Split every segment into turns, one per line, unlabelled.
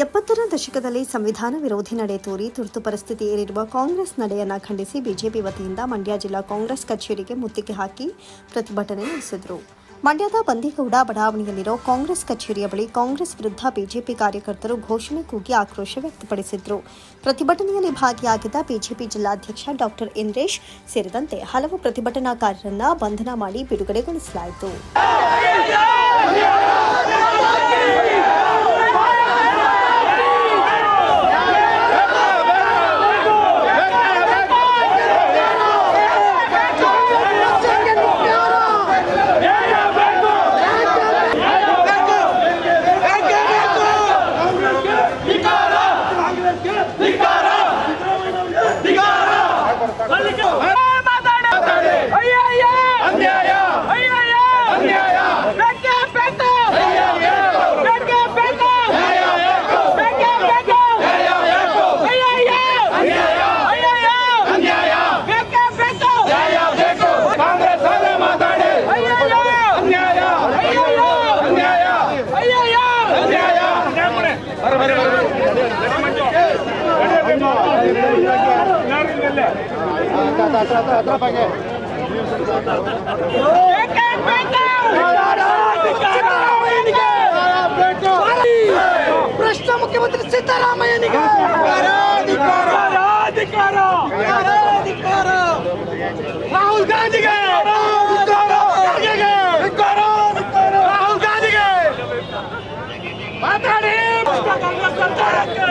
ಎಪ್ಪತ್ತರ ದಶಕದಲ್ಲಿ ಸಂವಿಧಾನ ವಿರೋಧಿ ನಡೆ ತೋರಿ ತುರ್ತು ಪರಿಸ್ಥಿತಿ ಏರಿರುವ ಕಾಂಗ್ರೆಸ್ ನಡೆಯನ್ನು ಖಂಡಿಸಿ ಬಿಜೆಪಿ ವತಿಯಿಂದ ಮಂಡ್ಯ ಜಿಲ್ಲಾ ಕಾಂಗ್ರೆಸ್ ಕಚೇರಿಗೆ ಮುತ್ತಿಗೆ ಹಾಕಿ ಪ್ರತಿಭಟನೆ ನಡೆಸಿದರು. ಮಂಡ್ಯದ ಬಂದಿಗೌಡ ಬಡಾವಣೆಯಲ್ಲಿರೋ ಕಾಂಗ್ರೆಸ್ ಕಚೇರಿಯ ಬಳಿ ಕಾಂಗ್ರೆಸ್ ವಿರುದ್ಧ ಬಿಜೆಪಿ ಕಾರ್ಯಕರ್ತರು ಘೋಷಣೆ ಕೂಗಿ ಆಕ್ರೋಶ ವ್ಯಕ್ತಪಡಿಸಿದ್ರು. ಪ್ರತಿಭಟನೆಯಲ್ಲಿ ಭಾಗಿಯಾಗಿದ್ದ ಬಿಜೆಪಿ ಜಿಲ್ಲಾಧ್ಯಕ್ಷ ಡಾಕ್ಟರ್ ಇಂದ್ರೇಶ್ ಸೇರಿದಂತೆ ಹಲವು ಪ್ರತಿಭಟನಾಕಾರರನ್ನ ಬಂಧನ ಮಾಡಿ ಬಿಡುಗಡೆಗೊಳಿಸಲಾಯಿತು.
ಭ್ರಷ್ಟ ಮುಖ್ಯಮಂತ್ರಿ ಸಿದ್ದರಾಮಯ್ಯನಿಗೆ
ರಾಹುಲ್ ಗಾಂಧಿಗೆ ರಾಹುಲ್ ಗಾಂಧಿಗೆ ಮಾತಾಡಿ ಕಾಂಗ್ರೆಸ್ ಸರ್ಕಾರಕ್ಕೆ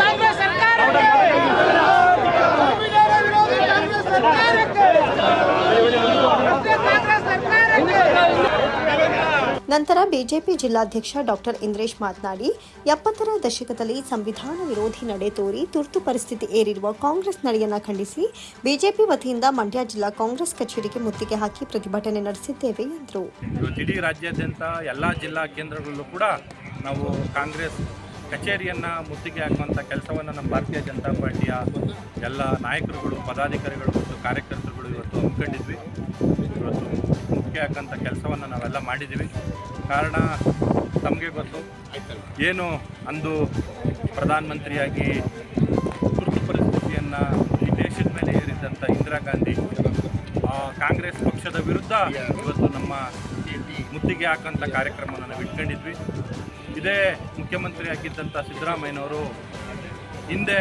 ಕಾಂಗ್ರೆಸ್ ಸರ್ಕಾರಕ್ಕೆ ಕಾಂಗ್ರೆಸ್ ಸರ್ಕಾರಕ್ಕೆ ಕಾಂಗ್ರೆಸ್ ಸರ್ಕಾರಕ್ಕೆ
ನಂತರ ಬಿಜೆಪಿ ಜಿಲ್ಲಾಧ್ಯಕ್ಷ ಡಾಕ್ಟರ್ ಇಂದ್ರೇಶ್ ಮಾತನಾಡಿ, ಎಪ್ಪತ್ತರ ದಶಕದಲ್ಲಿ ಸಂವಿಧಾನ ವಿರೋಧಿ ನಡೆ ತೋರಿ ತುರ್ತು ಪರಿಸ್ಥಿತಿ ಏರಿರುವ ಕಾಂಗ್ರೆಸ್ ನಡೆಯನ್ನು ಖಂಡಿಸಿ, ಬಿಜೆಪಿ ವತಿಯಿಂದ ಮಂಡ್ಯ ಜಿಲ್ಲಾ ಕಾಂಗ್ರೆಸ್ ಕಚೇರಿಗೆ ಮುತ್ತಿಗೆ ಹಾಕಿ ಪ್ರತಿಭಟನೆ ನಡೆಸಿದ್ದೇವೆ ಎಂದರು.
ಇಡೀ ರಾಜ್ಯಾದ್ಯಂತ ಎಲ್ಲ ಜಿಲ್ಲಾ ಕೇಂದ್ರಗಳಲ್ಲೂ ಕೂಡ ನಾವು ಕಾಂಗ್ರೆಸ್ ಕಚೇರಿಯನ್ನು ಮುತ್ತಿಗೆ ಹಾಕುವಂಥ ಕೆಲಸವನ್ನು ನಮ್ಮ ಭಾರತೀಯ ಜನತಾ ಪಾರ್ಟಿಯ ಎಲ್ಲ ನಾಯಕರುಗಳು, ಪದಾಧಿಕಾರಿಗಳು ಮತ್ತು ಕಾರ್ಯಕರ್ತರುಗಳು ಇವತ್ತು ಹಮ್ಮಿಕೊಂಡಿದ್ವಿ ಮುತ್ತಿಗೆ ಹಾಕೋಂಥ ಕೆಲಸವನ್ನು ನಾವೆಲ್ಲ ಮಾಡಿದ್ದೀವಿ. ಕಾರಣ ತಮಗೆ ಗೊತ್ತು. ಏನು ಅಂದು ಪ್ರಧಾನಮಂತ್ರಿಯಾಗಿ ತುರ್ತು ಪರಿಸ್ಥಿತಿಯನ್ನು ಈ ದೇಶದ ಮೇಲೆ ಏರಿದ್ದಂಥ ಇಂದಿರಾ ಗಾಂಧಿ ಕಾಂಗ್ರೆಸ್ ಪಕ್ಷದ ವಿರುದ್ಧ ಇವತ್ತು ನಮ್ಮ ಮುತ್ತಿಗೆ ಹಾಕೋಂಥ ಕಾರ್ಯಕ್ರಮವನ್ನು ನಾವು ಇಟ್ಕೊಂಡಿದ್ವಿ. ಇದೇ ಮುಖ್ಯಮಂತ್ರಿ ಆಗಿದ್ದಂಥ ಸಿದ್ದರಾಮಯ್ಯನವರು ಹಿಂದೆ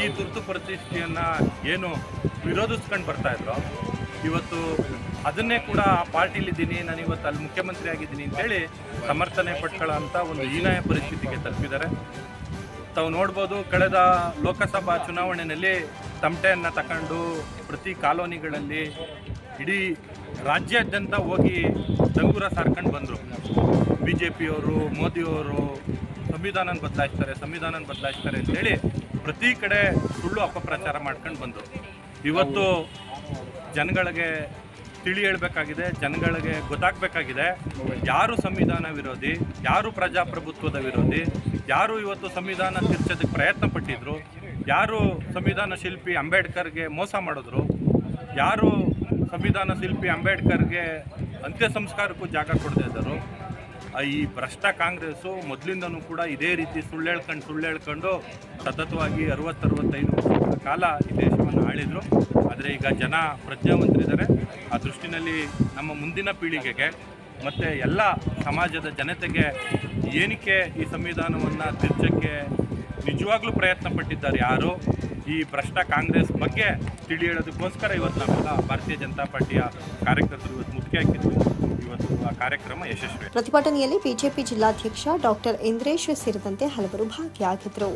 ಈ ತುರ್ತು ಪರಿಸ್ಥಿತಿಯನ್ನು ಏನು ವಿರೋಧಿಸ್ಕೊಂಡು ಬರ್ತಾಯಿದ್ರು ಇವತ್ತು ಅದನ್ನೇ ಕೂಡ ಆ ಪಾರ್ಟಿಲಿದ್ದೀನಿ ನಾನು ಇವತ್ತು ಅಲ್ಲಿ ಮುಖ್ಯಮಂತ್ರಿ ಆಗಿದ್ದೀನಿ ಅಂತೇಳಿ ಸಮರ್ಥನೆ ಪಟ್ಕೊಳ್ಳೋ ಒಂದು ಹೀನಾಯ ಪರಿಸ್ಥಿತಿಗೆ ತಲುಪಿದ್ದಾರೆ. ತಾವು ನೋಡ್ಬೋದು ಕಳೆದ ಲೋಕಸಭಾ ಚುನಾವಣೆಯಲ್ಲಿ ತಮಟೆಯನ್ನು ತಗೊಂಡು ಪ್ರತಿ ಕಾಲೋನಿಗಳಲ್ಲಿ ಇಡೀ ರಾಜ್ಯಾದ್ಯಂತ ಹೋಗಿ ಡಂಗೂರ ಸಾರ್ಕೊಂಡು ಬಂದರು. ಬಿ ಜೆ ಪಿಯವರು ಮೋದಿಯವರು ಸಂವಿಧಾನನ ಬದಲಾಯಿಸ್ತಾರೆ ಸಂವಿಧಾನನ ಬದಲಾಯಿಸ್ತಾರೆ ಅಂತೇಳಿ ಪ್ರತಿ ಕಡೆ ಸುಳ್ಳು ಅಪಪ್ರಚಾರ ಮಾಡ್ಕೊಂಡು ಬಂದರು. ಇವತ್ತು ಜನಗಳಿಗೆ ತಿಳಿ ಹೇಳಬೇಕಾಗಿದೆ, ಜನಗಳಿಗೆ ಗೊತ್ತಾಗಬೇಕಾಗಿದೆ, ಯಾರು ಸಂವಿಧಾನ ವಿರೋಧಿ, ಯಾರು ಪ್ರಜಾಪ್ರಭುತ್ವದ ವಿರೋಧಿ, ಯಾರು ಇವತ್ತು ಸಂವಿಧಾನ ತಿರ್ಚೋದಕ್ಕೆ ಪ್ರಯತ್ನ ಪಟ್ಟಿದ್ರು, ಯಾರು ಸಂವಿಧಾನ ಶಿಲ್ಪಿ ಅಂಬೇಡ್ಕರ್ಗೆ ಮೋಸ ಮಾಡಿದ್ರು, ಯಾರು ಸಂವಿಧಾನ ಶಿಲ್ಪಿ ಅಂಬೇಡ್ಕರ್ಗೆ ಅಂತ್ಯ ಸಂಸ್ಕಾರಕ್ಕೂ ಜಾಗ ಕೊಡದೇ ಇದ್ದರು. ಈ ಭ್ರಷ್ಟ ಕಾಂಗ್ರೆಸ್ಸು ಮೊದಲಿಂದನೂ ಕೂಡ ಇದೇ ರೀತಿ ಸುಳ್ಳು ಹೇಳ್ಕೊಂಡು ಸುಳ್ಳು ಹೇಳ್ಕೊಂಡು ಸತತವಾಗಿ ಅರವತ್ತರವತ್ತೈದು ವರ್ಷಗಳ ಕಾಲ ಈ ದೇಶವನ್ನು ಆಳಿದರು. ಆದರೆ ಈಗ ಜನ ಪ್ರಜ್ಞಾವಂತರಿದ್ದಾರೆ. ಆ ದೃಷ್ಟಿನಲ್ಲಿ ನಮ್ಮ ಮುಂದಿನ ಪೀಳಿಗೆಗೆ ಮತ್ತು ಎಲ್ಲ ಸಮಾಜದ ಜನತೆಗೆ ಏನಕ್ಕೆ ಈ ಸಂವಿಧಾನವನ್ನು ತಿರ್ಚಕ್ಕೆ ನಿಜವಾಗ್ಲೂ ಪ್ರಯತ್ನ ಪಟ್ಟಿದ್ದಾರೆ ಯಾರು? ಈ ಭ್ರಷ್ಟ ಕಾಂಗ್ರೆಸ್ ಬಗ್ಗೆ ತಿಳಿ ಹೇಳೋದಕ್ಕೋಸ್ಕರ ಇವತ್ತು ನಾವೆಲ್ಲ ಭಾರತೀಯ ಜನತಾ ಪಾರ್ಟಿಯ ಕಾರ್ಯಕರ್ತರು ಇವತ್ತು ಮುಖ್ಯ ಹಾಕಿದ್ವಿ ಇವತ್ತು ಆ ಕಾರ್ಯಕ್ರಮ ಯಶಸ್ವಿ.
ಪ್ರತಿಭಟನೆಯಲ್ಲಿ ಬಿಜೆಪಿ ಜಿಲ್ಲಾಧ್ಯಕ್ಷ ಡಾಕ್ಟರ್ ಇಂದ್ರೇಶ್ ಸೇರಿದಂತೆ ಹಲವರು ಭಾಗಿಯಾಗಿದ್ದರು.